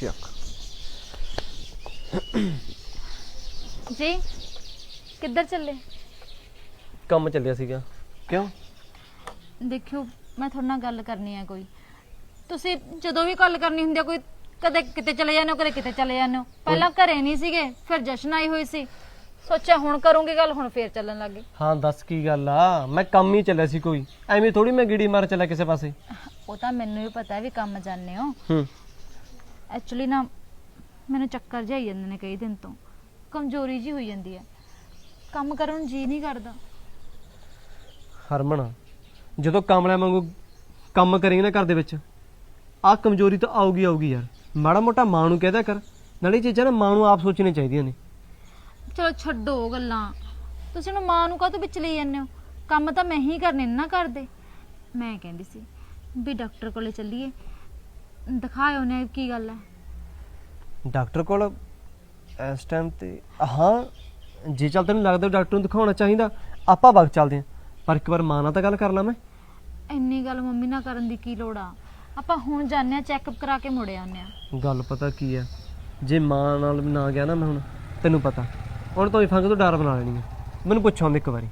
ਚੱਕ ਜੀ ਕਿੱਧਰ ਚੱਲੇ? ਕੰਮ ਚੱਲਿਆ ਸੀਗਾ। ਕਿਉਂ? ਦੇਖਿਓ ਮੈਂ ਤੁਹਾਡੇ ਨਾਲ ਗੱਲ ਕਰਨੀ ਹੈ ਕੋਈ। ਤੁਸੀਂ ਜਦੋਂ ਵੀ ਗੱਲ ਕਰਨੀ ਹੁੰਦੀ ਹੈ ਕੋਈ ਕਦੇ ਕਿਤੇ ਚਲੇ ਜਾਂਦੇ ਹੋ ਕਦੇ ਕਿਤੇ ਚਲੇ ਜਾਂਦੇ ਹੋ। ਪਹਿਲਾਂ ਘਰੇ ਨਹੀਂ ਸੀਗੇ ਫਿਰ ਜਸ਼ਨ ਆਈ ਹੋਈ ਸੀ। ਸੋਚਿਆ ਹੁਣ ਕਰੂੰਗੀ ਗੱਲ ਹੁਣ ਫੇਰ ਚੱਲਣ ਲੱਗੇ ਹਾਂ ਦੱਸ ਕੀ ਗੱਲ ਆ? ਮੈਂ ਕੰਮ ਹੀ ਚੱਲਿਆ ਸੀ ਕੋਈ। ਐਵੇਂ ਥੋੜੀ ਮੈਂ ਗਿੜੀ ਮਾਰ ਚੱਲਿਆ ਕਿਸੇ ਪਾਸੇ। ਉਹ ਤਾਂ ਮੈਨੂੰ ਵੀ ਪਤਾ ਵੀ ਕੰਮ ਜਾਣਦੇ ਹੋ। ਹੂੰ। ਐਕਚੁਅਲੀ ਨਾ ਮੈਨੂੰ ਚੱਕਰ ਜਿਹਾ ਆਈ ਜਾਂਦੇ ਨੇ ਕਈ ਦਿਨ ਤੋਂ। ਕਮਜ਼ੋਰੀ ਜੀ ਹੋਈ ਜਾਂਦੀ ਹੈ। ਕੰਮ ਕਰਨ ਨੂੰ ਜੀ ਨਹੀਂ ਕਰਦਾ। ਹਰਮਨ ਜਦੋਂ ਕਾਮਲਿਆਂ ਵਾਂਗੂ ਕੰਮ ਕਰੇਂਗੇ ਨਾ ਘਰ ਦੇ ਵਿੱਚ ਆਹ ਕਮਜ਼ੋਰੀ ਤਾਂ ਆਊਗੀ ਆਊਗੀ ਯਾਰ। ਮਾੜਾ ਮੋਟਾ ਮਾਂ ਨੂੰ ਕਹਿਦਾ ਕਰ। ਨਾਲੇ ਇਹ ਚੀਜ਼ਾਂ ਨਾ ਮਾਂ ਨੂੰ ਆਪ ਸੋਚਣੀਆਂ ਚਾਹੀਦੀਆਂ ਨੇ। ਚਲੋ ਛੱਡੋ ਉਹ ਗੱਲਾਂ। ਤੁਸੀਂ ਨੂੰ ਮਾਂ ਨੂੰ ਕਾਹਤੋਂ ਵਿੱਚ ਲਈ ਜਾਂਦੇ ਹੋ? ਕੰਮ ਤਾਂ ਮੈਂ ਹੀ ਕਰਨੇ ਨੇ ਨਾ ਕਰਦੇ। ਮੈਂ ਕਹਿੰਦੀ ਸੀ ਵੀ ਡਾਕਟਰ ਕੋਲੇ ਚੱਲੀਏ। ਦਿਖਾਇਓ ਨੇ ਕੀ ਗੱਲ ਹੈ। ਡਾਕਟਰ ਕੋਲ ਇਸ ਟਾਈਮ ਤੇ ਹਾਂ ਜੇ ਚੱਲ ਤੈਨੂੰ ਲੱਗਦਾ ਡਾਕਟਰ ਨੂੰ ਦਿਖਾਉਣਾ ਚਾਹੀਦਾ ਆਪਾਂ ਵਕਤ ਚੱਲਦੇ ਆਂ ਪਰ ਇੱਕ ਵਾਰ ਮਾਂ ਨਾਲ ਤਾਂ ਗੱਲ ਕਰ ਲਾਂ ਮੈਂ। ਇੰਨੀ ਗੱਲ ਮੰਮੀ ਨਾਲ ਕਰਨ ਦੀ ਕੀ ਲੋੜ ਆ? ਆਪਾਂ ਹੁਣ ਜਾਂਦੇ ਆ ਚੈੱਕਅਪ ਕਰਾ ਕੇ ਮੁੜ ਆਉਂਦੇ ਆ ਗੱਲ ਪਤਾ ਕੀ ਆ ਜੇ ਮਾਂ ਨਾਲ ਨਾ ਗਿਆ ਨਾ ਮੈਂ ਹੁਣ ਤੈਨੂੰ ਪਤਾ। ਹੁਣ ਤੋਂ ਹੀ ਫੰਗ ਤੋਂ ਡਰ ਬਣਾ ਲੈਣੀ ਆ। ਮੈਨੂੰ ਪੁੱਛਾਂ ਇੱਕ ਵਾਰੀ।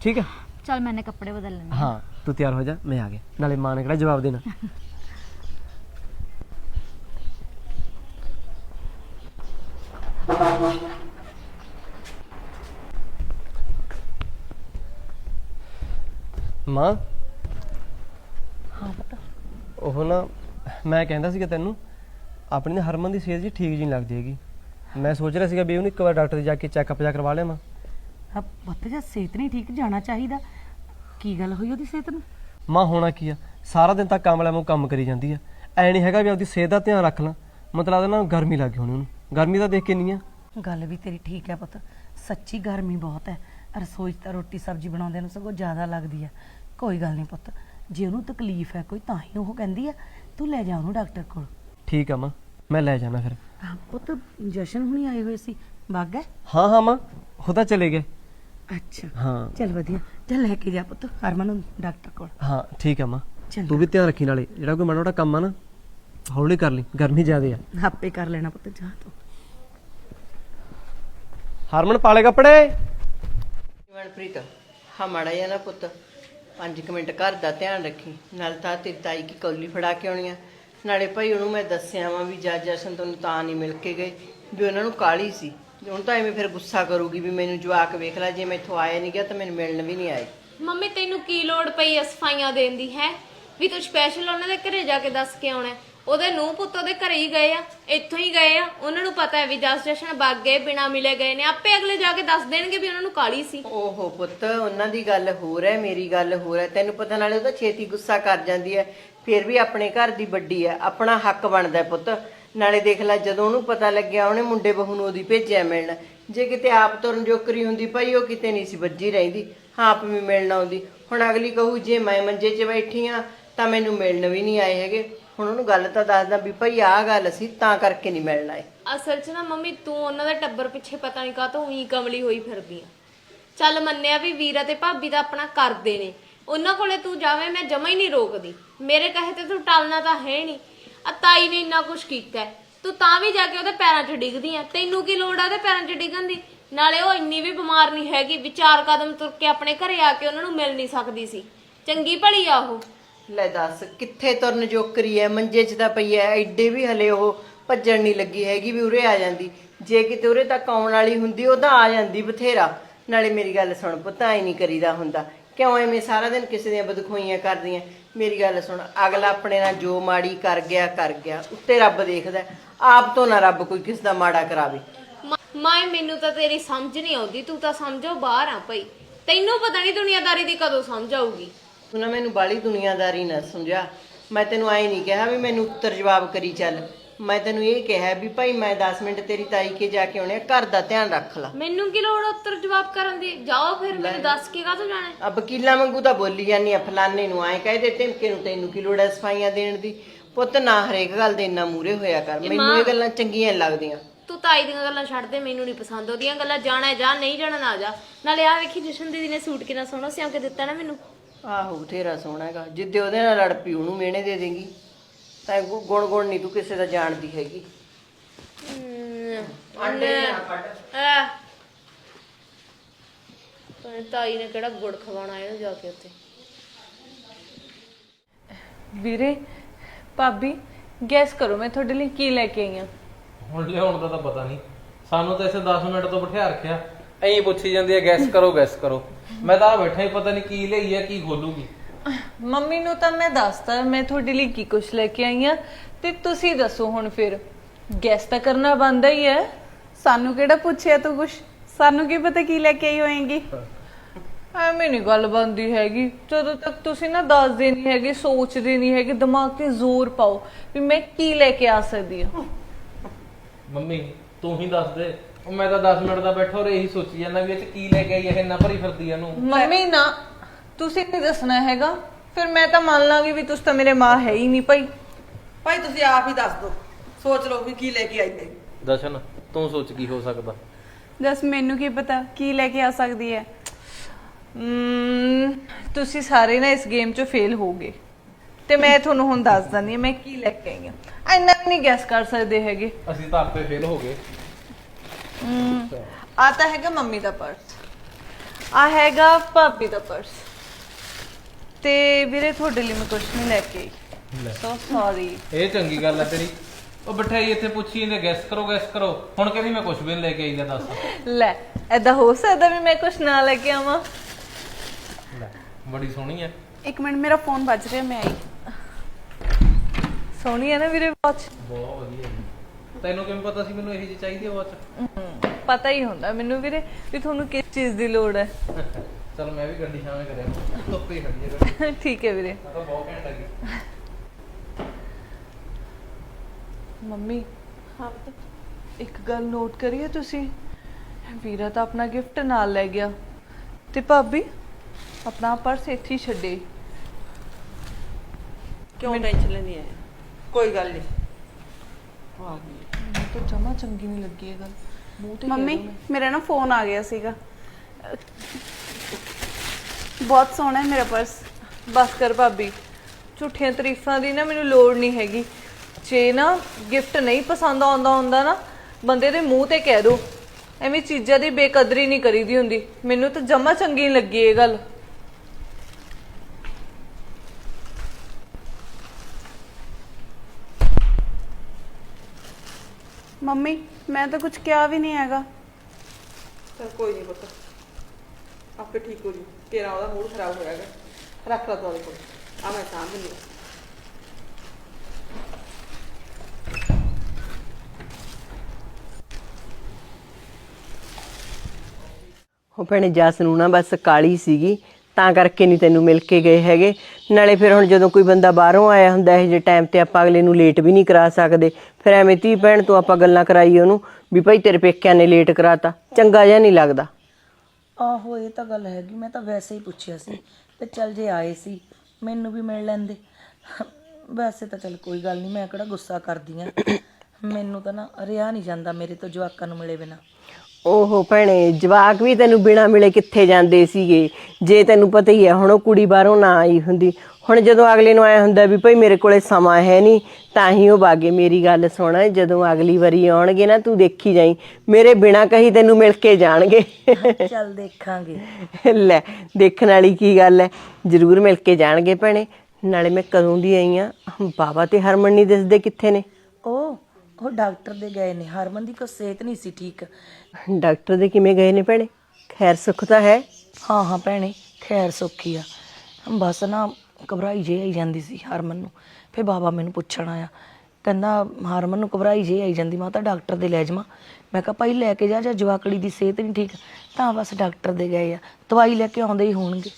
ਠੀਕ ਹੈ ਚੱਲ ਮੈਨੇ ਕੱਪੜੇ ਬਦਲ ਲੈਣੇ ਹਾਂ ਤੂੰ ਤਿਆਰ ਹੋ ਜਾ ਮੈਂ ਆ ਗਿਆ। ਨਾਲੇ ਮਾਂ ਨੇ ਕਿਹੜਾ ਜਵਾਬ ਦੇਣਾ। ਮਾਂ? ਹਾਂ ਪਤਾ। ਉਹ ਨਾ ਮੈਂ ਕਹਿੰਦਾ ਸੀਗਾ ਤੈਨੂੰ ਆਪਣੀ ਨਾ ਹਰਮਨ ਦੀ ਸਿਹਤ ਜੀ ਠੀਕ ਜੀ ਨਹੀਂ ਲੱਗਦੀ ਹੈਗੀ। ਮੈਂ ਸੋਚ ਰਿਹਾ ਸੀਗਾ ਵੀ ਉਹਨੂੰ ਇੱਕ ਵਾਰ ਡਾਕਟਰ ਦੇ ਜਾ ਕੇ ਚੈੱਕਅਪ ਜਾ ਕਰਵਾ ਲਿਆਵਾਂ। ਹਾਂ ਪਤਾ ਜਾਂ ਸਿਹਤ ਨਹੀਂ ਠੀਕ ਜਾਣਾ ਚਾਹੀਦਾ। ਕੀ ਗੱਲ ਹੋਈ ਉਹਦੀ ਸਿਹਤ ਨੂੰ? ਮਾਂ ਹੋਣਾ ਕੀ ਆ? ਸਾਰਾ ਦਿਨ ਤਾਂ ਕੰਮ ਲੈ ਮੈਂ ਕੰਮ ਕਰੀ ਜਾਂਦੀ ਆ। ਐ ਨਹੀਂ ਹੈਗਾ ਵੀ ਆਪਦੀ ਸਿਹਤ ਦਾ ਧਿਆਨ ਰੱਖ ਲਾਂ। ਮਤਲਬ ਉਹਦੇ ਨਾਲ ਗਰਮੀ ਲੱਗ ਹੁਣ ਉਹਨੂੰ। ਗਰਮੀ ਤਾਂ ਦੇਖ ਕੇ ਨਹੀਂ ਆ। ਗੱਲ ਵੀ ਤੇਰੀ ਠੀਕ ਹੈ ਪੁੱਤ। ਸੱਚੀ ਗਰਮੀ ਬਹੁਤ ਹੈ ਰਸੋਈ 'ਚ ਤਾਂ ਰੋਟੀ ਸਬਜ਼ੀ ਬਣਾਉਂਦੇ ਨੂੰ ਸਗੋਂ ਜ਼ਿਆਦਾ ਲੱਗਦੀ ਹੈ ਕੋਈ ਗੱਲ ਨਹੀਂ ਪੁੱਤ। ਜੇ ਉਹਨੂੰ ਤਕਲੀਫ ਹੈ ਕੋਈ ਤਾਂ ਹੀ ਉਹ ਕਹਿੰਦੀ ਆ ਤੂੰ ਲੈ ਜਾ ਉਹਨੂੰ ਡਾਕਟਰ ਕੋਲ। ਠੀਕ ਆ ਮਾਂ ਮੈਂ ਲੈ ਜਾਣਾ ਫਿਰ। ਹਾਂ ਪੁੱਤ ਜਸ਼ਨ ਹੁਣੀ ਆਏ ਹੋਏ ਸੀ। ਵਗ ਗਏ? ਹਾਂ ਹਾਂ ਮਾਂ ਉਹ ਤਾਂ ਚਲੇ ਗਏ। ਅੱਛਾ। ਹਾਂ। ਚੱਲ ਵਧੀਆ। ਚੱਲ ਲੈ ਕੇ ਜਾ ਪੁੱਤ ਹਰਮਨ ਨੂੰ ਡਾਕਟਰ ਕੋਲ। ਹਾਂ ਠੀਕ ਆ ਮਾਂ। ਚੱਲ। ਤੂੰ ਵੀ ਧਿਆਨ ਰੱਖੀ ਨਾਲੇ। ਜਿਹੜਾ ਕੋਈ ਮਾੜਾ ਮੋਟਾ ਕੰਮ ਆ ਨਾ ਹੌਲੀ ਕਰ ਲਈ ਗਰਮੀ ਜ਼ਿਆਦੇ ਆ। ਆਪੇ ਕਰ ਲੈਣਾ ਪੁੱਤ ਜਾ ਤੂੰ। ਹਰਮਨ ਪਾਲੇ ਕੱਪੜੇ? ਮਨਪ੍ਰੀਤ ਹਾਂ ਮਾੜਾ ਜਿਹਾ ਨਾ ਪੁੱਤ। 5 ਮਿੰਟ ਘਰ ਦਾ ਧਿਆਨ ਰੱਖੀ। ਨਾਲ ਤਾਂ ਤੇਰੀ ਤਾਈ ਕੀ ਕੌਲੀ ਫੜਾ ਕੇ ਆਉਣੀ ਆ। ਨਾਲੇ ਭਾਈ ਉਹਨੂੰ ਮੈਂ ਦੱਸਿਆ ਵਾਂ ਵੀ ਜੱਜ ਜਸ਼ਨ ਤੈਨੂੰ ਤਾਂ ਨਹੀਂ ਮਿਲ ਕੇ ਗਏ ਵੀ ਉਹਨਾਂ ਨੂੰ ਕਾਲੀ ਸੀ। ਹੁਣ ਤਾਂ ਐਵੇਂ ਫਿਰ ਗੁੱਸਾ ਕਰੂਗੀ ਵੀ ਮੈਨੂੰ ਜਵਾਕ ਵੇਖ ਲੈ ਜੇ ਮੈਥੋਂ ਆਇਆ ਨਹੀਂ ਗਿਆ ਤਾਂ ਮੈਨੂੰ ਮਿਲਣ ਵੀ ਨਹੀਂ ਆਏ। ਮੰਮੀ ਤੈਨੂੰ ਕੀ ਲੋੜ ਪਈ ਐ ਸਫਾਈਆਂ ਦੇਣ ਦੀ ਹੈ? ਵੀ ਤੂੰ ਸਪੈਸ਼ਲ ਉਹਨਾਂ ਦੇ ਘਰੇ ਜਾ ਕੇ ਦੱਸ ਕੇ ਆਉਣਾ ਹੈ। ਉਹਦੇ ਨੂੰ ਪੁੱਤ ਉਹਦੇ ਘਰੇ ਹੀ ਗਏ ਆ ਇੱਥੋਂ ਹੀ ਗਏ ਆ। ਉਹਨਾਂ ਨੂੰ ਪਤਾ ਹੈ ਵੀ ਜਸ ਜਸ਼ਨ ਵਗ ਗਏ ਬਿਨਾ ਮਿਲੇ ਗਏ ਨੇ। ਆਪੇ ਅਗਲੇ ਜਾ ਕੇ ਦੱਸ ਦੇਣਗੇ ਵੀ ਉਹਨਾਂ ਨੂੰ ਕਾਲੀ ਸੀ। ਓਹੋ ਪੁੱਤ ਉਹਨਾਂ ਦੀ ਗੱਲ ਹੋਰ ਹੈ ਮੇਰੀ ਗੱਲ ਹੋਰ ਹੈ। ਤੈਨੂੰ ਪਤਾ ਨਾਲੇ ਉਹ ਤਾਂ ਛੇਤੀ ਗੁੱਸਾ ਕਰ ਜਾਂਦੀ ਹੈ। ਫਿਰ ਵੀ ਆਪਣੇ ਘਰ ਦੀ ਵੱਡੀ ਹੈ ਆਪਣਾ ਹੱਕ ਬਣਦਾ ਪੁੱਤ। ਨਾਲੇ ਦੇਖ ਲੈ, ਜਦੋਂ ਉਹਨੂੰ ਪਤਾ ਲੱਗਿਆ, ਉਹਨੇ ਮੁੰਡੇ ਬਹੂ ਨੂੰ ਉਹਦੀ ਭੇਜਿਆ ਮਿਲਣ। ਜੇ ਕਿਤੇ ਆਪ ਤੁਰਨ ਜੋਕਰੀ ਹੁੰਦੀ ਭਾਈ, ਉਹ ਕਿਤੇ ਨਹੀਂ ਸੀ ਵੱਜੀ ਰਹਿੰਦੀ। ਹਾਂ, ਆਪ ਵੀ ਮਿਲਣ ਆਉਂਦੀ। ਹੁਣ ਅਗਲੀ ਕਹੂ, ਜੇ ਮੈਂ ਮੰਜੇ 'ਚ ਬੈਠੀ ਆ, ਤਾਂ ਮੈਨੂੰ ਮਿਲਣ ਵੀ ਨਹੀਂ ਆਏ ਹੈਗੇ। ਹੁਣ ਉਹਨੂੰ ਗੱਲ ਤਾਂ ਦੱਸਦਾ ਵੀ ਭਾਈ, ਆਹ ਗੱਲ ਸੀ ਤਾਂ ਕਰਕੇ ਨਹੀਂ ਮਿਲਣ ਆਏ। ਅਸਲ 'ਚ ਨਾ ਮੰਮੀ, ਤੂੰ ਉਹਨਾਂ ਦੇ ਟੱਬਰ ਪਿੱਛੇ ਪਤਾ ਨਹੀਂ ਕਾਹਤੋਂ ਉਹੀ ਕਮਲੀ ਹੋਈ ਫਿਰਦੀ ਆ। ਚੱਲ ਮੰਨਿਆ ਵੀ ਵੀਰਾ ਤੇ ਭਾਬੀ ਦਾ ਆਪਣਾ ਕਰਦੇ ਨੇ। ਉਹਨਾਂ ਕੋਲੇ ਤੂੰ ਜਾਵੇਂ, ਮੈਂ ਜਮਾ ਹੀ ਨਹੀਂ ਰੋਕਦੀ। ਮੇਰੇ ਕਹੇ ਤੇ ਤੂੰ ਟਲਣਾ ਤਾਂ ਹੈ ਨਹੀਂ। ਆ ਤਾਈ ਨੇ ਇੰਨਾ ਕੁਝ ਕੀਤਾ ਹੈ। ਤੂੰ ਤਾਂ ਵੀ ਜਾ ਕੇ ਉਹਦੇ ਪੈਰਾਂ 'ਚ ਡਿੱਗਦੀ ਆ ਤੈਨੂੰ ਕੀ ਲੋੜ ਆ ਉਹਦੇ ਪੈਰਾਂ 'ਚ ਡਿੱਗਣ ਦੀ? ਨਾਲੇ ਉਹ ਇੰਨੀ ਵੀ ਬਿਮਾਰ ਨਹੀਂ ਹੈਗੀ ਵੀ ਕਦਮ ਤੁਰ ਕੇ ਆਪਣੇ ਘਰੇ ਆ ਕੇ ਉਹਨਾਂ ਨੂੰ ਮਿਲ ਨਹੀਂ ਸਕਦੀ ਸੀ। ਚੰਗੀ ਭਲੀ ਆ ਉਹ। ਲੈ ਦੱਸ, ਕਿੱਥੇ ਤੁਰਨ ਜੋਕਰੀ ਐ? ਮੰਜੇ 'ਚ ਤਾਂ ਪਈ ਐ। ਐਡੇ ਵੀ ਹਲੇ ਉਹ ਭੱਜਣ ਨਹੀਂ ਲੱਗੀ ਹੈਗੀ ਵੀ ਉਰੇ ਆ ਜਾਂਦੀ। ਜੇ ਕਿਤੇ ਉਰੇ ਤੱਕ ਆਉਣ ਵਾਲੀ ਹੁੰਦੀ, ਉਹ ਤਾਂ ਆ ਜਾਂਦੀ ਬਥੇਰਾ। ਨਾਲੇ ਮੇਰੀ ਗੱਲ ਸੁਣ ਪੁੱਤ, ਐ ਨਹੀਂ ਕਰੀਦਾ ਹੁੰਦਾ। ਕਿਉਂ ਐਵੇਂ ਸਾਰਾ ਦਿਨ ਕਿਸੇ ਦੀਆਂ ਬਦਖੋਈਆਂ ਕਰਦੀਆਂ? ਮੇਰੀ ਗੱਲ ਸੁਣ ਅਗਲਾ ਆਪਣੇ ਨਾਲ ਜੋ ਮਾੜੀ ਕਰ ਗਿਆ ਕਰ ਗਿਆ ਉੱਤੇ ਰੱਬ ਦੇਖਦਾ ਹੈ। ਆਪ ਤੋਂ ਨਾ ਰੱਬ ਕੋਈ ਕਿਸ ਦਾ ਮਾੜਾ ਕਰਾਵੇ। ਮ- ਮਾਏ ਮੈਨੂੰ ਤਾਂ ਤੇਰੀ ਸਮਝ ਨਹੀਂ ਆਉਂਦੀ ਤੂੰ ਤਾਂ ਸਮਝੋ ਬਾਹਰ ਆ ਭਈ। ਤੈਨੂੰ ਪਤਾ ਨਹੀਂ ਦੁਨੀਆਦਾਰੀ ਦੀ ਕਦੋਂ ਸਮਝ ਆਊਗੀ। ਤੂੰ ਨਾ ਮੈਨੂੰ ਬਾਲੀ ਦੁਨੀਆਦਾਰੀ ਨਾ ਸਮਝਾ। ਮੈਂ ਤੈਨੂੰ ਐ ਨਹੀਂ ਕਿਹਾ ਵੀ ਮੈਨੂੰ ਉੱਤਰ ਜਵਾਬ ਕਰੀ ਚੱਲ। ਮੈਂ ਤੈਨੂੰ ਇਹ ਕਿਹਾ ਵੀ ਭਾਈ ਮੈਂ 10 ਮਿੰਟ ਤੇਰੀ ਤਾਈ ਕੇ ਜਾ ਕੇ ਆਉਣੇ ਆ, ਘਰ ਦਾ ਧਿਆਨ ਰੱਖ ਲਾ। ਮੈਨੂੰ ਕੀ ਲੋੜ ਉੱਤਰ ਜਵਾਬ ਕਰਨ ਦੀ? ਜਾਓ ਫਿਰ ਮੈਨੂੰ ਦੱਸ ਕੇ ਕਾਹਤੋਂ ਜਾਣਾ ਹੈ? ਆ ਵਕੀਲਾਂ ਵਾਂਗੂ ਤਾਂ ਬੋਲੀ ਜਾਂਦੀ ਆ ਫਲਾਨੇ ਨੂੰ ਐ ਕਹਿ ਦੇ ਟਿਮਕੇ ਨੂੰ ਤੈਨੂੰ ਕੀ ਲੋੜ ਐ ਸਫਾਈਆਂ ਦੇਣ ਦੀ? ਪੁੱਤ ਨਾ ਹਰੇਕ ਗੱਲ ਦੇ ਇੰਨਾ ਮੂਰੇ ਹੋਇਆ ਕਰ ਮੈਨੂੰ ਇਹ ਗੱਲਾਂ ਚੰਗੀਆਂ ਨੀ ਲੱਗਦੀਆਂ। ਤੂੰ ਤਾਈ ਦੀਆਂ ਗੱਲਾਂ ਛੱਡ ਦੇ ਮੈਨੂੰ ਨਹੀਂ ਪਸੰਦ ਉਹਦੀਆਂ ਗੱਲਾਂ ਜਾਣਾ ਹੈ ਜਾ ਨਹੀਂ ਜਾਣਾ ਨਾ ਜਾ। ਨਾਲੇ ਆ ਵੇਖੀ ਜਸ਼ਨ ਦੀਦੀ ਨੇ ਸੂਟ ਕਿੰਨਾ ਸੋਹਣਾ ਸਿਉਂ ਕੇ ਦਿੱਤਾ ਨਾ ਮੈਨੂੰ। ਆਹੋ ਬਥੇਰਾ ਸੋਹਣਾ ਹੈਗਾ। ਜਿੱਦੇ ਉਹਦੇ ਨਾਲ ਲੜ ਪਈ ਉਹਨੂੰ ਮਿਹਣੇ ਦੇ ਦੇਂਗੀ। ਤਾਂ ਗੁਣ ਗੁਣ ਨਹੀਂ ਤੂੰ ਕਿਸੇ ਦਾ ਜਾਣਦੀ ਹੈਗੀ। ਅੰਡੇ ਨਾ ਕੱਢ ਆ ਪਰ ਤਾਈ ਨੇ ਕਿਹੜਾ ਗੁੜ ਖਵਾਉਣਾ ਇਹਨੂੰ ਜਾ ਕੇ ਉੱਥੇ। ਵੀਰੇ ਭਾਬੀ ਗੈਸ ਕਰੋ ਮੈਂ ਤੁਹਾਡੇ ਲਈ ਕੀ ਲੈ ਕੇ ਆਈ ਹਾਂ ਹੁਣ ਲਿਆਉਣ ਦਾ ਤਾਂ ਪਤਾ ਨਹੀਂ। ਸਾਨੂੰ ਤਾਂ ਇਸੇ 10 ਮਿੰਟ ਤੋਂ ਬਿਠਾ ਰੱਖਿਆ। ਐਂ ਪੁੱਛੀ ਜਾਂਦੀ ਹੈ ਗੈਸ ਕਰੋ ਗੈਸ ਕਰੋ। ਮੈਂ ਤਾਂ ਆ ਬੈਠਾ ਹੀ ਪਤਾ ਨਹੀਂ ਕੀ ਲਈ ਹੈ ਕੀ ਖੋਲੂਗੀ। ਮੰਮੀ ਨੂੰ ਤਾਂ ਮੈਂ ਦੱਸਤਾ ਮੈਂ ਤੁਹਾਡੇ ਲਈ ਕੀ ਕੁਝ ਲੈ ਕੇ ਆਈ ਹਾਂ ਤੇ ਤੁਸੀਂ ਦੱਸੋ ਹੁਣ ਫਿਰ। ਗੈਸ ਤਾਂ ਕਰਨਾ ਬੰਦਾ ਹੀ ਹੈ। ਸਾਨੂੰ ਕਿਹੜਾ ਪੁੱਛਿਆ ਤੂੰ ਕੁਛ? ਸਾਨੂੰ ਕੀ ਪਤਾ ਕੀ ਲੈ ਕੇ ਆਈ ਹੋਏਗੀ? ਐਵੇਂ ਨਹੀਂ ਗੱਲ ਬੰਦੀ ਹੈਗੀ। ਜਦੋਂ ਤੱਕ ਤੁਸੀਂ ਨਾ ਦੱਸਦੇ ਨਹੀਂ ਹੈਗੇ ਸੋਚਦੇ ਨਹੀਂ ਹੈਗੇ ਦਿਮਾਗ ਤੇ ਜ਼ੋਰ ਪਾਓ ਵੀ ਮੈਂ ਕੀ ਲੈ ਕੇ ਆ ਸਕਦੀ ਹਾਂ। ਮੰਮੀ ਤੂੰ ਹੀ ਦੱਸ ਦੇ। ਉਹ ਮੈਂ ਤਾਂ 10 ਮਿੰਟ ਦਾ ਬੈਠਾ ਹੋਰ ਇਹੀ ਸੋਚੀ ਜਾਂਦਾ ਵੀ ਇਹ ਚ ਕੀ ਲੈ ਕੇ ਆਈ ਹੈ ਇੰਨਾ ਭਰੀ ਫਿਰਦੀ ਆ ਨੂੰ ਮੰਮੀ ਨਾ ਤੁਸੀਂ ਨਹੀਂ ਦੱਸਣਾ ਹੈਗਾ। ਫਿਰ ਮੈਂ ਤਾਂ ਮੰਨ ਲਾਂਗੀ ਵੀ ਤੁਸੀਂ ਤਾਂ ਮੇਰੇ ਮਾਂ ਹੈ ਹੀ ਨਹੀਂ ਭਾਈ। ਭਾਈ ਤੁਸੀਂ ਆਪ ਹੀ ਦੱਸ ਦਿਓ। ਸੋਚ ਲਓ ਵੀ ਕੀ ਲੈ ਕੇ ਆਈ ਹੈ। ਦਸ਼ਨ ਤੂੰ ਸੋਚ ਕੀ ਹੋ ਸਕਦਾ? ਦੱਸ ਮੈਨੂੰ ਕੀ ਪਤਾ? ਕੀ ਲੈ ਕੇ ਆ ਸਕਦੀ ਹੈ? ਹਮ, ਤੁਸੀਂ ਸਾਰੇ ਨਾ ਇਸ ਗੇਮ 'ਚ ਫੇਲ ਹੋਗੇ। ਤੇ ਮੈਂ ਤੁਹਾਨੂੰ ਹੁਣ ਦੱਸ ਦਿੰਦੀ ਹਾਂ ਮੈਂ ਕੀ ਲੈ ਕੇ ਆਈ ਹਾਂ। ਇੰਨਾ ਵੀ ਨਹੀਂ ਗੈਸ ਕਰ ਸਕਦੇ ਹੈਗੇ। ਅਸੀਂ ਤਾਂ ਆਪੇ ਫੇਲ ਹੋ ਗਏ। ਆ ਤਾਂ ਹੈਗਾ ਮੰਮੀ ਦਾ ਪਰਸ ਆ ਹੈਗਾ ਭਾਬੀ ਦਾ ਪਰਸ ਤੇ ਵੀਰੇ ਤੁਹਾਡੇ ਲਈ ਮੈਂ ਕੁਝ ਨਹੀਂ ਲੈ ਕੇ ਆਈ। ਸੋ ਸੌਰੀ ਇਹ ਚੰਗੀ ਗੱਲ ਹੈ ਤੇਰੀ। ਉਹ ਬਿਠਾਈ ਇੱਥੇ ਪੁੱਛੀ ਜਾਂਦੇ ਗੈਸ ਕਰੋ ਗੈਸ ਕਰੋ। ਹੁਣ ਕਹਿੰਦੀ ਮੈਂ ਕੁਝ ਵੀ ਨਹੀਂ ਲੈ ਕੇ ਆਈ ਦਾ ਦੱਸ। ਲੈ ਐਦਾਂ ਹੋ ਸਕਦਾ ਵੀ ਮੈਂ ਕੁਝ ਨਾ ਲੈ ਕੇ ਆਵਾਂ। ਲੈ ਬੜੀ ਸੋਹਣੀ ਹੈ ਇੱਕ ਮਿੰਟ ਮੇਰਾ ਫੋਨ ਵੱਜ ਰਿਹਾ ਮੈਂ ਆਈ। ਸੋਹਣੀ ਹੈ ਨਾ ਵੀਰੇ ਵਾਚ ਬਹੁਤ ਵਧੀਆ ਜੀ। ਤੈਨੂੰ ਕਿਵੇਂ ਪਤਾ ਸੀ ਮੈਨੂੰ ਇਹੀ ਜਿਹੀ ਚਾਹੀਦੀ ਹੈ ਵਾਚ ਪਤਾ ਹੀ ਹੁੰਦਾ ਮੈਨੂੰ ਵੀਰੇ ਵੀ ਤੁਹਾਨੂੰ ਕਿਸ ਚੀਜ਼ ਦੀ ਲੋੜ ਹੈ। ਚਲ ਮੈਂ ਵੀ ਗੱਡੀ ਸ਼ਾਮੇ ਕਰਿਆ ਧੁੱਪੇ ਖੜੀ ਹੈ ਗੱਡੀ ਠੀਕ ਹੈ ਵੀਰੇ ਮੈਂ ਤਾਂ ਬਹੁਤ ਘੈਂਟ ਲੱਗੀ ਮੰਮੀ ਹਾਂ ਇੱਕ ਗੱਲ ਨੋਟ ਕਰੀਏ ਤੁਸੀਂ ਵੀਰਾ ਤਾਂ ਆਪਣਾ ਗਿਫਟ ਨਾਲ ਲੈ ਗਿਆ ਤੇ ਭਾਬੀ ਆਪਣਾ ਪਰਸ ਇੱਥੇ ਹੀ ਛੱਡੇ ਕਿਉਂ ਟੈਨਸ਼ਨ ਲੈਣੀ ਹੈ ਕੋਈ ਗੱਲ ਨਹੀਂ ਆ ਗਈ ਮੈਨੂੰ ਤਾਂ ਜਮਾ ਚੰਗੀ ਨਹੀਂ ਲੱਗੀ ਇਹ ਗੱਲ ਮੂੰਹ ਤੇ ਮੰਮੀ ਕਹਿ ਦਿਓ ਮੇਰਾ ਨਾ ਫੋਨ ਆ ਗਿਆ ਸੀਗਾ ਅਹ, ਬਹੁਤ ਸੋਹਣਾ ਹੈ ਮੇਰਾ ਪਰਸ। ਬਸ ਕਰ ਭਾਬੀ ਝੂਠੀਆਂ ਤਾਰੀਫਾਂ ਦੀ ਨਾ ਮੈਨੂੰ ਲੋੜ ਨਹੀਂ ਹੈਗੀ। ਜੇ ਨਾ ਗਿਫਟ ਨਹੀਂ ਪਸੰਦ ਆਉਂਦਾ ਹੁੰਦਾ ਨਾ ਬੰਦੇ ਦੇ ਮੂੰਹ ਤੇ ਕਹਿ ਦੋ। ਐਵੇਂ ਚੀਜ਼ਾਂ ਦੀ ਬੇਕਦਰੀ ਨਹੀਂ ਕਰੀਦੀ ਹੁੰਦੀ। ਮੈਨੂੰ ਤਾਂ ਜਮਾ ਚੰਗੀ ਨਹੀਂ ਲੱਗੀ ਇਹ ਗੱਲ। ਮੰਮੀ ਮੈਂ ਤਾਂ ਕੁਝ ਕਿਹਾ ਵੀ ਨਹੀਂ ਹੈਗਾ। ਚਲ ਕੋਈ ਨਹੀਂ ਪੁੱਤ। ਆਪੇ ਠੀਕ ਹੋ ਜੂ। ਤੇਰਾ ਉਹਦਾ ਮੂਡ ਖਰਾਬ ਹੋਇਆਗਾ ਰੱਖ ਲਾ ਤੂੰ ਕੋਲ। ਆ ਮੈਂ ਸਾਂਭ ਲਈ ਉਹ ਭੈਣੇ, ਜਸ ਨੂੰ ਨਾ ਬਸ ਕਾਲੀ ਸੀਗੀ, ਤਾਂ ਕਰਕੇ ਨਹੀਂ ਤੈਨੂੰ ਮਿਲ ਕੇ ਗਏ ਹੈਗੇ। ਨਾਲੇ ਫਿਰ ਹੁਣ ਜਦੋਂ ਕੋਈ ਬੰਦਾ ਬਾਹਰੋਂ ਆਇਆ ਹੁੰਦਾ, ਇਹ ਜੇ ਟਾਈਮ ਤੇ ਆਪਾਂ ਅਗਲੇ ਨੂੰ ਲੇਟ ਵੀ ਨਹੀਂ ਕਰਾ ਸਕਦੇ। ਫਿਰ ਐਵੇਂ ਧੀ ਭੈਣ, ਤੋਂ ਆਪਾਂ ਗੱਲਾਂ ਕਰਾਈ ਉਹਨੂੰ, ਵੀ ਭਾਈ ਤੇਰੇ ਪੇਕਿਆਂ ਨੇ ਲੇਟ ਕਰਾਤਾ। ਚੰਗਾ ਜਿਹਾ ਨਹੀਂ ਲੱਗਦਾ। ਆਹੋ, ਇਹ ਤਾਂ ਗੱਲ ਹੈਗੀ, ਮੈਂ ਤਾਂ ਵੈਸੇ ਹੀ ਪੁੱਛਿਆ ਸੀ ਤੇ ਚੱਲ ਜੇ ਆਏ ਸੀ, ਮੈਨੂੰ ਵੀ ਮਿਲ ਲੈਂਦੇ। ਵੈਸੇ ਤਾਂ ਚੱਲ ਕੋਈ ਗੱਲ ਨਹੀਂ ਮੈਂ ਕਿਹੜਾ ਗੁੱਸਾ ਕਰਦੀ ਆ। ਮੈਨੂੰ ਤਾਂ ਨਾ ਰਿਹਾ ਨਹੀਂ ਜਾਂਦਾ ਮੇਰੇ ਤੋਂ ਜਵਾਕਾਂ ਨੂੰ ਮਿਲੇ ਬਿਨਾ। ਓਹੋ ਭੈਣੇ, ਜਵਾਕ ਵੀ ਤੈਨੂੰ ਬਿਨਾ ਮਿਲੇ ਕਿੱਥੇ ਜਾਂਦੇ ਸੀਗੇ? ਜੇ ਤੈਨੂੰ ਪਤਾ ਹੀ ਹੈ ਹੁਣ ਉਹ ਕੁੜੀ ਬਾਹਰੋਂ ਨਾ ਆਈ ਹੁੰਦੀ। ਹੁਣ ਜਦੋਂ ਅਗਲੇ ਨੂੰ ਆਇਆ ਹੁੰਦਾ ਵੀ ਭਾਈ ਮੇਰੇ ਕੋਲੇ ਸਮਾਂ ਹੈ ਨਹੀਂ ਤਾਂ ਹੀ ਉਹ ਬਾਗੇ ਮੇਰੀ ਗੱਲ ਸੁਣ। ਜਦੋਂ ਅਗਲੀ ਵਾਰੀ ਆਉਣਗੇ ਨਾ ਤੂੰ ਦੇਖੀ ਜਾਈ। ਮੇਰੇ ਬਿਨਾ ਕਹੀ ਤੈਨੂੰ ਮਿਲ ਕੇ ਜਾਣਗੇ। ਚੱਲ ਦੇਖਾਂਗੇ। ਲੈ ਦੇਖਣ ਵਾਲੀ ਕੀ ਗੱਲ ਹੈ? ਜ਼ਰੂਰ ਮਿਲ ਕੇ ਜਾਣਗੇ ਭੈਣੇ। ਨਾਲੇ ਮੈਂ ਕਦੋਂ ਦੀ ਆਈ ਆ? ਬਾਬਾ ਤੇ ਹਰਮਨ ਨਹੀਂ ਦਿਸਦੇ ਕਿੱਥੇ ਨੇ? ਉਹ ਉਹ ਡਾਕਟਰ ਦੇ ਗਏ ਨੇ। ਹਰਮਨ ਦੀ ਕੋ ਸਿਹਤ ਨਹੀਂ ਸੀ ਠੀਕ। ਡਾਕਟਰ ਦੇ ਕਿਵੇਂ ਗਏ ਨੇ ਭੈਣੇ? ਖੈਰ ਸੁੱਖ ਤਾਂ ਹੈ। ਹਾਂ ਹਾਂ ਭੈਣੇ ਖੈਰ ਸੁੱਖੀ ਆ। ਬਸ ਨਾ ਘਬਰਾਈ ਜੇ ਆਈ ਜਾਂਦੀ ਸੀ ਹਰਮਨ ਨੂੰ। ਫਿਰ ਬਾਬਾ ਮੈਨੂੰ ਪੁੱਛਣ ਆਇਆ ਕਹਿੰਦਾ ਹਰਮਨ ਨੂੰ ਘਬਰਾਈ ਜੇ ਆਈ ਜਾਂਦੀ ਮੈਂ ਤਾਂ ਡਾਕਟਰ ਦੇ ਲੈ ਜਾਵਾਂ। ਮੈਂ ਕਿਹਾ ਭਾਈ ਲੈ ਕੇ ਜਾ ਜਾਂ ਜਵਾਕੜੀ ਦੀ ਸਿਹਤ ਨਹੀਂ ਠੀਕ ਤਾਂ ਬਸ ਡਾਕਟਰ ਦੇ ਗਏ ਆ। ਦਵਾਈ ਲੈ ਕੇ ਆਉਂਦੇ ਹੀ ਹੋਣਗੇ।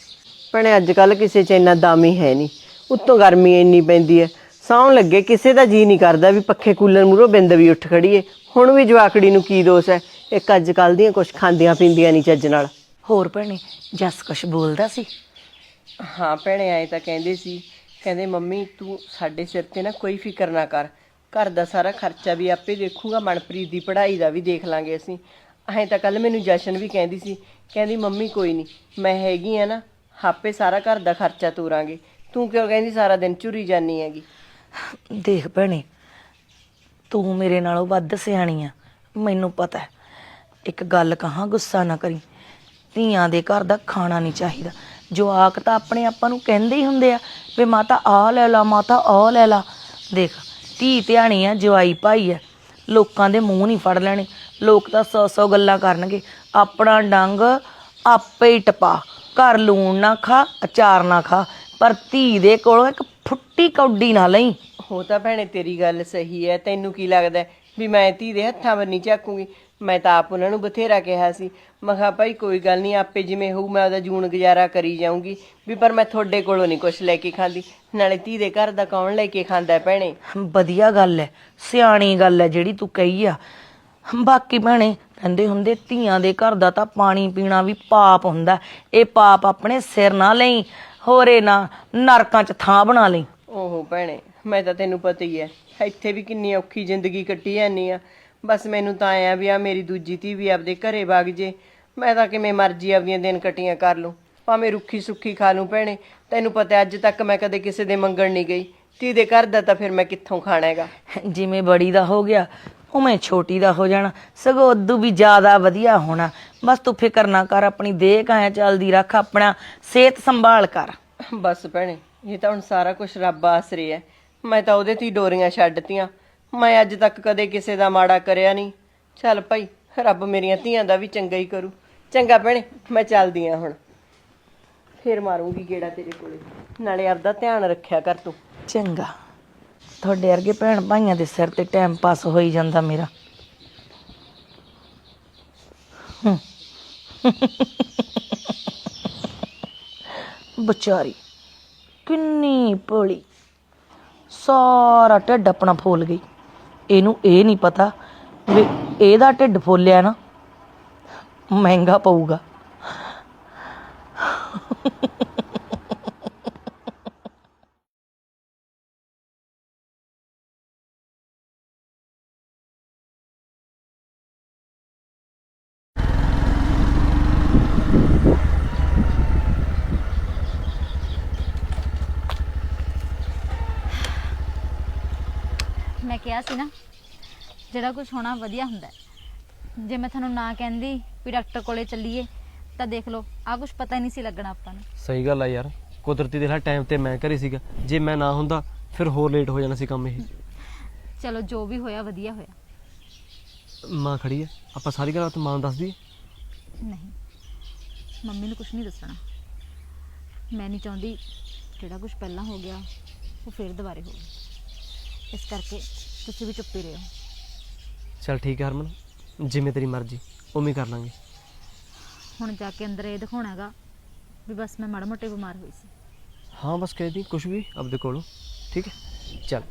ਭੈਣੇ ਅੱਜ ਕੱਲ ਕਿਸੇ 'ਚ ਇੰਨਾ ਦਮ ਹੀ ਹੈ ਨਹੀਂ। ਉੱਤੋਂ ਗਰਮੀ ਇੰਨੀ ਪੈਂਦੀ ਹੈ। ਸੌਣ ਲੱਗੇ ਕਿਸੇ ਦਾ ਜੀ ਨਹੀਂ ਕਰਦਾ ਵੀ ਪੱਖੇ ਕੂਲਰ ਮੂਹਰੋਂ ਬਿੰਦ ਵੀ ਉੱਠ ਖੜੀਏ ਹੁਣ ਵੀ ਜਵਾਕੜੀ ਨੂੰ ਕੀ ਦੋਸ਼ ਹੈ? ਇੱਕ ਅੱਜ ਕੱਲ ਦੀਆਂ ਕੁਛ ਖਾਂਦੀਆਂ ਪੀਂਦੀਆਂ ਨਹੀਂ ਚੱਜ ਨਾਲ। ਹੋਰ ਭੈਣੇ ਜਸ ਕੁਛ ਬੋਲਦਾ ਸੀ? ਹਾਂ, ਭੈਣੇ ਆਏ ਤਾਂ ਕਹਿੰਦੇ ਸੀ। ਕਹਿੰਦੇ, ਮੰਮੀ, ਤੂੰ ਸਾਡੇ ਸਿਰ ਤੇ ਨਾ ਕੋਈ ਫਿਕਰ ਨਾ ਕਰ। ਘਰ ਦਾ ਸਾਰਾ ਖਰਚਾ ਵੀ ਆਪੇ ਦੇਖੂਗਾ, ਮਨਪ੍ਰੀਤ ਦੀ ਪੜ੍ਹਾਈ ਦਾ ਵੀ ਦੇਖ ਲਾਂਗੇ ਅਸੀਂ। ਐਂ ਤਾਂ ਕੱਲ ਮੈਨੂੰ ਜਸ਼ਨ ਵੀ ਕਹਿੰਦੀ ਸੀ। ਕਹਿੰਦੀ, ਮੰਮੀ, ਕੋਈ ਨਹੀਂ ਮੈਂ ਹੈਗੀ ਆ ਨਾ, ਆਪੇ ਸਾਰਾ ਘਰ ਦਾ ਖਰਚਾ ਤੋਰਾਂਗੇ। ਤੂੰ ਕਿਉਂ ਕਹਿੰਦੀ, ਸਾਰਾ ਦਿਨ ਚੁਰੀ ਜਾਨੀ ਹੈਗੀ? ਦੇਖ ਭੈਣੇ, ਤੂੰ ਮੇਰੇ ਨਾਲੋਂ ਵੱਧ ਸਿਆਣੀ ਆ। ਮੈਨੂੰ ਪਤਾ ਹੈ, ਇੱਕ ਗੱਲ ਕਹਾਂ, ਗੁੱਸਾ ਨਾ ਕਰੀ। ਧੀਆਂ ਦੇ ਘਰ ਦਾ ਖਾਣਾ ਨਹੀਂ ਚਾਹੀਦਾ। ਜਵਾਕ ਤਾਂ ਆਪਣੇ ਆਪਾਂ ਨੂੰ ਕਹਿੰਦੇ ਹੀ ਹੁੰਦੇ ਆ ਵੀ ਮਾਤਾ ਆ ਲੈ ਲਾ, ਮਾਤਾ ਆ ਲੈ ਲਾ। ਦੇਖ, ਧੀ ਧਿਆਣੀ ਆ, ਜਵਾਈ ਭਾਈ ਆ। ਲੋਕਾਂ ਦੇ ਮੂੰਹ ਨਹੀਂ ਫੜ ਲੈਣੇ। ਲੋਕ ਤਾਂ ਸੌ ਸੌ ਗੱਲਾਂ ਕਰਨਗੇ। ਆਪਣਾ ਡੰਗ ਆਪੇ ਹੀ ਟਪਾ। ਘਰ ਲੂਣ ਨਾ ਖਾ, ਅਚਾਰ ਨਾ ਖਾ। ਪਰ ਧੀ ਦੇ ਕੋਲੋਂ ਇੱਕ ਫੁੱਟੀ ਕੌਡੀ ਨਾ ਲਈ। ਹੋ ਤਾਂ ਭੈਣੇ ਤੇਰੀ ਗੱਲ ਸਹੀ ਹੈ ਤੈਨੂੰ ਕੀ ਲੱਗਦਾ ਹੈ ਵੀ ਮੈਂ ਧੀ ਦੇ ਹੱਥਾਂ ਬੰਨੀ ਝਾਕੂਗੀ। ਮੈਂ ਤਾਂ ਆਪ ਉਹਨਾਂ ਨੂੰ ਬਥੇਰਾ ਕਿਹਾ ਸੀ। ਮੈਂ ਕਿਹਾ ਭਾਈ ਕੋਈ ਗੱਲ ਨਹੀਂ ਆਪੇ ਜਿਵੇਂ ਹੋਊ ਮੈਂ ਉਹਦਾ ਜੂਨ ਗੁਜ਼ਾਰਾ ਕਰੀ ਜਾਊਂਗੀ। ਵੀ ਪਰ ਮੈਂ ਤੁਹਾਡੇ ਕੋਲੋਂ ਨਹੀਂ ਕੁਝ ਲੈ ਕੇ ਖਾਂਦੀ। ਨਾਲੇ ਧੀ ਦੇ ਘਰ ਦਾ ਕੌਣ ਲੈ ਕੇ ਖਾਂਦਾ ਹੈ ਭੈਣੇ? ਵਧੀਆ ਗੱਲ ਹੈ ਸਿਆਣੀ ਗੱਲ ਹੈ ਜਿਹੜੀ ਤੂੰ ਕਹੀ ਆ। ਬਾਕੀ ਭੈਣੇ ਕਹਿੰਦੇ ਹੁੰਦੇ ਧੀਆਂ ਦੇ ਘਰ ਦਾ ਤਾਂ ਪਾਣੀ ਪੀਣਾ ਵੀ ਪਾਪ ਹੁੰਦਾ ਇਹ ਪਾਪ ਆਪਣੇ ਸਿਰ ਨਾ ਲਈ ਹੋਰੇ ਨਾ ਨਰਕਾਂ 'ਚ ਥਾਂ ਬਣਾ ਲਈ। ਓਹੋ ਭੈਣੇ ਮੈਂ ਤਾਂ ਤੈਨੂੰ ਪਤਾ ਹੀ ਹੈ ਇੱਥੇ ਵੀ ਕਿੰਨੀ ਔਖੀ ਜ਼ਿੰਦਗੀ ਕੱਟੀ ਜਾਂਦੀ ਆ। ਬਸ ਮੈਨੂੰ ਤਾਂ ਆਇਆ ਵੀ ਆ ਮੇਰੀ ਦੂਜੀ ਧੀ ਵੀ ਆਪਦੇ ਘਰੇ ਵਗ ਜੇ। ਮੈਂ ਤਾਂ ਕਿਵੇਂ ਮਰਜ਼ੀ ਆਪਦੀਆਂ ਦਿਨ ਕਟੀਆਂ ਕਰ ਲੂੰ। ਭਾਵੇਂ ਰੁੱਖੀ ਸੁੱਖੀ ਖਾ ਲੂੰ ਭੈਣੇ। ਤੈਨੂੰ ਪਤਾ ਅੱਜ ਤੱਕ ਮੈਂ ਕਦੇ ਕਿਸੇ ਦੇ ਮੰਗਣ ਨਹੀਂ ਗਈ। ਧੀ ਦੇ ਘਰ ਦਾ ਤਾਂ ਫਿਰ ਮੈਂ ਕਿੱਥੋਂ ਖਾਣਾ ਹੈਗਾ? ਜਿਵੇਂ ਬੜੀ ਦਾ ਹੋ ਗਿਆ ਉਵੇਂ ਛੋਟੀ ਦਾ ਹੋ ਜਾਣਾ। ਸਗੋਂ ਉਦੋਂ ਵੀ ਜ਼ਿਆਦਾ ਵਧੀਆ ਹੋਣਾ। ਬਸ ਤੂੰ ਫਿਕਰ ਨਾ ਕਰ ਆਪਣੀ ਦੇਹ ਕਾਇਆ ਚੱਲਦੀ ਰੱਖ ਆਪਣਾ ਸਿਹਤ ਸੰਭਾਲ ਕਰ। ਬਸ ਭੈਣੇ ਇਹ ਤਾਂ ਹੁਣ ਸਾਰਾ ਕੁਝ ਰੱਬ ਆਸਰੇ ਹੈ ਮੈਂ ਤਾਂ ਉਹਦੇ ਤੇ ਹੀ ਡੋਰੀਆਂ ਛੱਡਤੀਆਂ। ਮੈਂ ਅੱਜ ਤੱਕ ਕਦੇ ਕਿਸੇ ਦਾ ਮਾੜਾ ਕਰਿਆ ਨਹੀਂ। ਚੱਲ ਭਾਈ, ਰੱਬ ਮੇਰੀਆਂ ਧੀਆਂ ਦਾ ਵੀ ਚੰਗਾ ਹੀ ਕਰੂ। ਚੰਗਾ ਭੈਣੇ, ਮੈਂ ਚੱਲਦੀ ਆ ਹੁਣ। ਫੇਰ ਮਾਰੂੰਗੀ ਗੇੜਾ ਤੇਰੇ ਕੋਲੇ। ਨਾਲੇ ਆਪਦਾ ਧਿਆਨ ਰੱਖਿਆ ਕਰ ਤੂੰ। ਚੰਗਾ। ਤੁਹਾਡੇ ਵਰਗੇ ਭੈਣ ਭਾਈਆਂ ਦੇ ਸਿਰ ਤੇ ਟਾਈਮ ਪਾਸ ਹੋਈ ਜਾਂਦਾ ਮੇਰਾ। ਹੂੰ। ਵਿਚਾਰੀ ਕਿੰਨੀ ਭੋਲੀ। ਸਾਰਾ ਢਿੱਡ ਆਪਣਾ ਫੋਲ ਗਈ। ਇਹਨੂੰ ਇਹ ਨਹੀਂ ਪਤਾ ਵੀ ਇਹਦਾ ਢਿੱਡ ਫੁੱਲਿਆ ਨਾ ਮਹਿੰਗਾ ਪਊਗਾ। ਕਿਹਾ ਸੀ ਨਾ ਜਿਹੜਾ ਕੁਝ ਹੋਣਾ ਵਧੀਆ ਹੁੰਦਾ ਹੈ। ਜੇ ਮੈਂ ਤੁਹਾਨੂੰ ਨਾ ਕਹਿੰਦੀ ਵੀ ਡਾਕਟਰ ਕੋਲੇ ਚੱਲੀਏ ਤਾਂ ਦੇਖ ਲਓ ਆ ਕੁਝ ਪਤਾ ਹੀ ਨਹੀਂ ਸੀ ਲੱਗਣਾ ਆਪਾਂ ਨੂੰ। ਸਹੀ ਗੱਲ ਆ ਯਾਰ ਕੁਦਰਤੀ ਦੇ ਨਾਲ ਟਾਈਮ ਤੇ ਮੈਂ ਘਰੇ ਸੀਗਾ। ਜੇ ਮੈਂ ਨਾ ਹੁੰਦਾ ਫਿਰ ਹੋਰ ਲੇਟ ਹੋ ਜਾਣਾ ਸੀ ਕੰਮ ਇਹ। ਚਲੋ ਜੋ ਵੀ ਹੋਇਆ ਵਧੀਆ ਹੋਇਆ। ਮਾਂ ਖੜੀ ਆ ਆਪਾਂ ਸਾਰੀ ਗੱਲ ਤਾਂ ਮਾਂ ਨੂੰ ਦੱਸ ਦਈਏ? ਨਹੀਂ ਮੰਮੀ ਨੂੰ ਕੁਝ ਨਹੀਂ ਦੱਸਣਾ। ਮੈਂ ਨਹੀਂ ਚਾਹੁੰਦੀ ਜਿਹੜਾ ਕੁਝ ਪਹਿਲਾਂ ਹੋ ਗਿਆ ਉਹ ਫਿਰ ਦੁਬਾਰੇ ਹੋਵੇ ਇਸ ਕਰਕੇ ਤੁਸੀਂ ਵੀ ਚੁੱਪੇ ਰਹੋ। ਚਲ ਠੀਕ ਹੈ ਹਰਮਨ ਜਿਵੇਂ ਤੇਰੀ ਮਰਜ਼ੀ ਉਵੇਂ ਹੀ ਕਰ ਲਾਂਗੇ। ਹੁਣ ਜਾ ਕੇ ਅੰਦਰ ਇਹ ਦਿਖਾਉਣਾ ਹੈਗਾ ਵੀ ਬਸ ਮੈਂ ਮਾੜਾ ਮੋਟੇ ਬਿਮਾਰ ਹੋਈ ਸੀ। ਹਾਂ ਬਸ ਕਹਿ ਦੀ ਕੁਝ ਵੀ ਆਪਦੇ ਕੋਲੋਂ। ਠੀਕ ਹੈ? ਚਲ।